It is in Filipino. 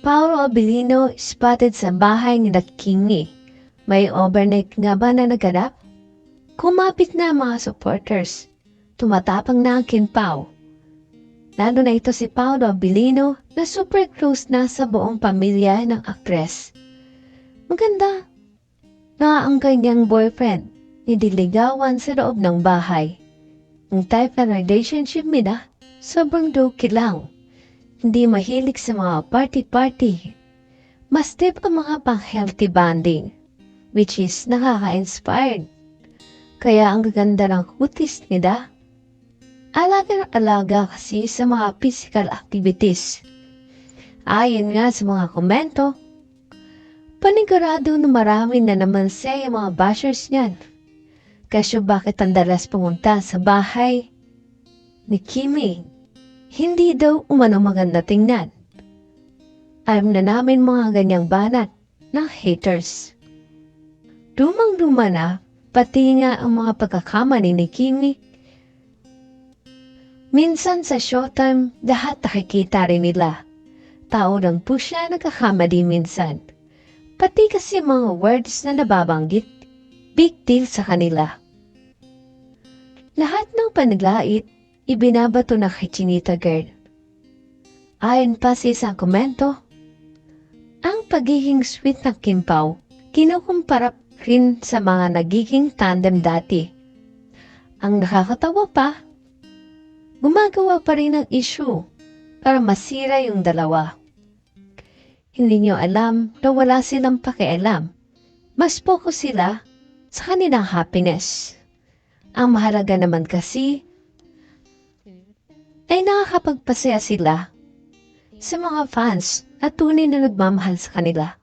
Paolo Abilino spotted sa bahay ni The Kingi. May overnight nga ba na naganap? Kumapit na mga supporters. Tumatapang na ang Kinpao. Lalo na ito si Paolo Abilino na super close na sa buong pamilya ng aktres. Maganda na ang kanyang boyfriend nidiligawan sa loob ng bahay. Ang type na relationship nila, sobrang low-key lang. Hindi mahilig sa mga party-party. Mas tip ang mga pang-healthy bonding, which is nakaka-inspired. Kaya ang gaganda ng kutis nila. Alaga ng alaga kasi sa mga physical activities. Ayon nga sa mga komento, panigurado na marami na naman sa mga bashers niyan. Kasyo bakit ang dalas pumunta sa bahay ni Kimi? Hindi daw umano maganda tingnan. Alam na namin mga ganyang banat ng haters. Lumang-luma na, pati nga ang mga pagkakamali ni Kimi. Minsan sa showtime, lahat nakikita rin nila. Tao lang po siya nagkakamali minsan. Pati kasi mga words na nababanggit, big deal sa kanila. Lahat ng panaglait, ibinabato na kay Chinita Girl. Ayon pa sa isang komento, ang pagiging sweet ng Kim kinukumpara rin sa mga nagiging tandem dati. Ang nakakatawa pa, gumagawa pa rin ng issue para masira yung dalawa. Hindi nyo alam na wala silang pakialam. Mas focus sila sa kanilang happiness. Ang mahalaga naman kasi ay nakakapagpasaya sila sa mga fans at tunay na nagmamahal sa kanila.